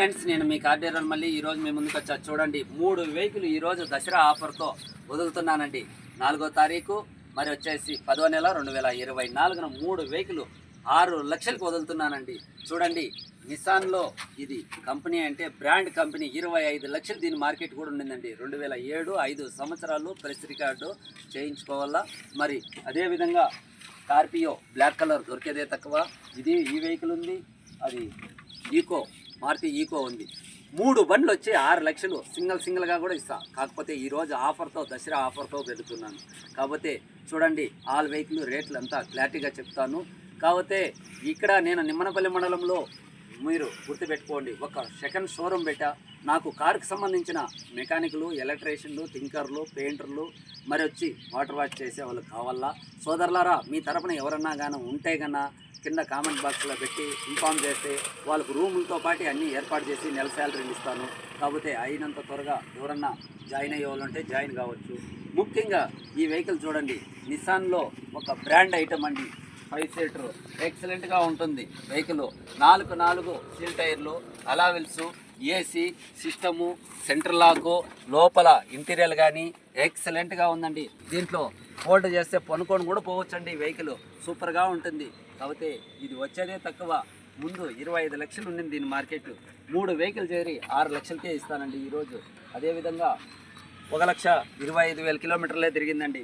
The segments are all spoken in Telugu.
ఫ్రెండ్స్ నేను మీ కార్డియర్ మళ్ళీ ఈ రోజు మీ ముందుకు వచ్చా. చూడండి మూడు వెహికల్ ఈరోజు దసరా ఆఫర్తో వదులుతున్నానండి నాలుగో తారీఖు మరి వచ్చేసి పదో నెల రెండు వేల ఇరవై నాలుగున మూడు వెహికల్ ఆరు లక్షలకు వదులుతున్నానండి. చూడండి నిసాన్లో ఇది కంపెనీ అంటే బ్రాండ్ కంపెనీ ఇరవై ఐదు లక్షలు దీని మార్కెట్ కూడా ఉండిందండి. రెండు వేల ఏడు ఐదు సంవత్సరాలు ప్రెస్ రికార్డు చేయించుకోవాలా? మరి అదేవిధంగా స్కార్పియో బ్లాక్ కలర్ దొరికేదే తక్కువ. ఇది ఈ వెహికల్ ఉంది అది ఈకో మారుతి ఈకో ఉంది. మూడు బండ్లు వచ్చి ఆరు లక్షలు. సింగిల్ సింగిల్గా కూడా ఇస్తా. కాకపోతే ఈరోజు ఆఫర్తో దసరా ఆఫర్తో పెడుతున్నాను కాకపోతే చూడండి ఆల్ వెహికల్ రేట్లు అంతా క్లారిటీగా చెప్తాను. కాకపోతే ఇక్కడ నేను నిమ్మనపల్లి మండలంలో మీరు గుర్తుపెట్టుకోండి ఒక సెకండ్ షోరూమ్ పెట్టా నాకు కార్కి సంబంధించిన మెకానిక్లు ఎలక్ట్రీషియన్లు థింకర్లు పెయింటర్లు మరి వచ్చి వాటర్ వాష్ చేసే వాళ్ళు కావాలా? సోదరులారా మీ తరపున ఎవరన్నా కానీ ఉంటే కన్నా కింద కామెంట్ బాక్స్లో పెట్టి ఇన్ఫామ్ చేస్తే వాళ్ళకు రూములతో పాటు అన్నీ ఏర్పాటు చేసి నెల శాలరీని ఇస్తాను. కాకపోతే అయినంత త్వరగా ఎవరన్నా జాయిన్ అయ్యే వాళ్ళు ఉంటే జాయిన్ కావచ్చు. ముఖ్యంగా ఈ వెహికల్ చూడండి నిసాన్లో ఒక బ్రాండ్ ఐటమ్ అండి. ఫైవ్ సీటర్ ఎక్సలెంట్గా ఉంటుంది వెహికల్. నాలుగు నాలుగు సీల్ టైర్లు అలావిల్స్ ఏసీ సిస్టము సెంట్రల్ లాకు లోపల ఇంటీరియర్ కానీ ఎక్సలెంట్గా ఉందండి. దీంట్లో ఫోల్డ్ చేస్తే పనుకొని కూడా పోవచ్చండి వెహికల్. సూపర్గా ఉంటుంది. కాకపోతే ఇది వచ్చేదే తక్కువ. ముందు ఇరవై ఐదు లక్షలు ఉండింది దీని మార్కెట్. మూడు వెహికల్ చేరి ఆరు లక్షలకే ఇస్తానండి ఈరోజు. అదేవిధంగా ఒక లక్ష ఇరవై ఐదు వేల కిలోమీటర్లే తిరిగిందండి.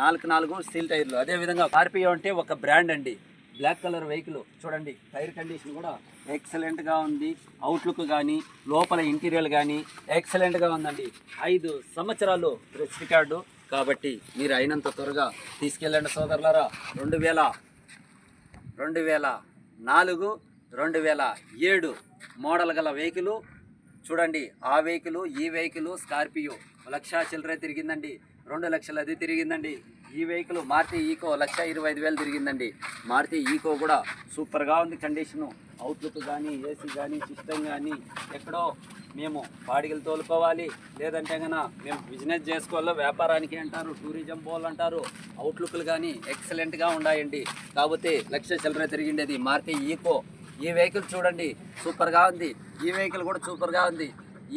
నాలుగు నాలుగు స్టీల్ టైర్లు అదేవిధంగా ఆర్పిఓ అంటే ఒక బ్రాండ్ అండి. బ్లాక్ కలర్ వెహికల్ చూడండి టైర్ కండిషన్ కూడా ఎక్సలెంట్గా ఉంది. అవుట్లుక్ కానీ లోపల ఇంటీరియర్ కానీ ఎక్సలెంట్గా ఉందండి. ఐదు సంవత్సరాలు ప్రెస్ రికార్డు కాబట్టి మీరు అయినంత త్వరగా తీసుకెళ్ళండి సోదరులారా. రెండు వేల రెండు వేల నాలుగు రెండు వేల ఏడు మోడల్ గల వెహికల్ చూడండి ఆ వెహికల్ ఈ వెహికల్ స్కార్పియో లక్ష చిల్లరే తిరిగిందండి. రెండు లక్షలు అది తిరిగిందండి. ఈ వెహికల్ మారుతి ఈకో లక్ష ఇరవై ఐదు వేలు తిరిగిందండి. మారుతి ఈకో కూడా సూపర్గా ఉంది కండిషను. అవుట్లుక్ కానీ ఏసీ కానీ సిస్టమ్ కానీ ఎక్కడో మేము బాడిగలు తోలుకోవాలి. లేదంటే కన్నా మేము బిజినెస్ చేసుకోవాలో వ్యాపారానికి అంటారు టూరిజం పోవాలంటారు అవుట్లుక్లు కానీ ఎక్సలెంట్గా ఉన్నాయండి కాకపోతే లక్ష చిల్లర తిరిగిండేది మారుతి ఈకో. ఈ వెహికల్ చూడండి సూపర్గా ఉంది. ఈ వెహికల్ కూడా సూపర్గా ఉంది.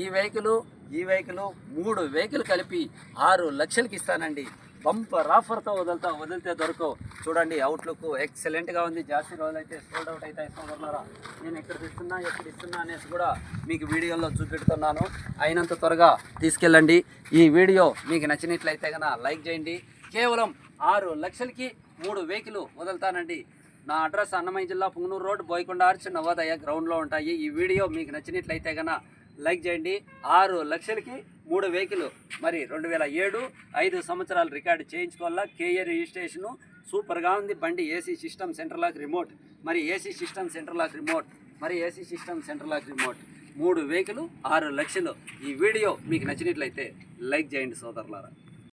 ఈ వెహికల్ ఈ వెహికల్ మూడు వెహికల్ కలిపి ఆరు లక్షలకి ఇస్తానండి. బంపర్ ఆఫర్తో వదులుతా వదిలితే దొరకవు. చూడండి అవుట్లుక్ ఎక్సలెంట్గా ఉంది. జాస్తి రోజులు అయితే సోల్డ్ అవుట్ అయితే ఇస్తున్నారా నేను ఎక్కడ ఇస్తున్నా ఎక్కడ ఇస్తున్నా అనేసి కూడా మీకు వీడియోలో చూపెడుతున్నాను. అయినంత త్వరగా తీసుకెళ్ళండి. ఈ వీడియో మీకు నచ్చినట్లయితే కనుక లైక్ చేయండి. కేవలం ఆరు లక్షలకి మూడు వెహికల్ వదులుతానండి. నా అడ్రస్ అన్నమయ్య జిల్లా పుంగనూరు రోడ్ బోయకొండ ఆర్చ్ నవోదయ గ్రౌండ్లో ఉంటాయి. ఈ వీడియో మీకు నచ్చినట్లయితే కనుక లైక్ చేయండి. ఆరు లక్షలకి మూడు వెహికల్. మరి రెండు వేల ఏడు ఐదు సంవత్సరాలు రికార్డు చేయించుకోవాలా? కేఏ రిజిస్ట్రేషను సూపర్గా ఉంది. బండి AC system center lock remote. మరి AC system center lock remote. మరి AC system center lock remote. మూడు వెహికల్ ఆరు లక్షలు. ఈ వీడియో మీకు నచ్చినట్లయితే లైక్ చేయండి సోదరులారా.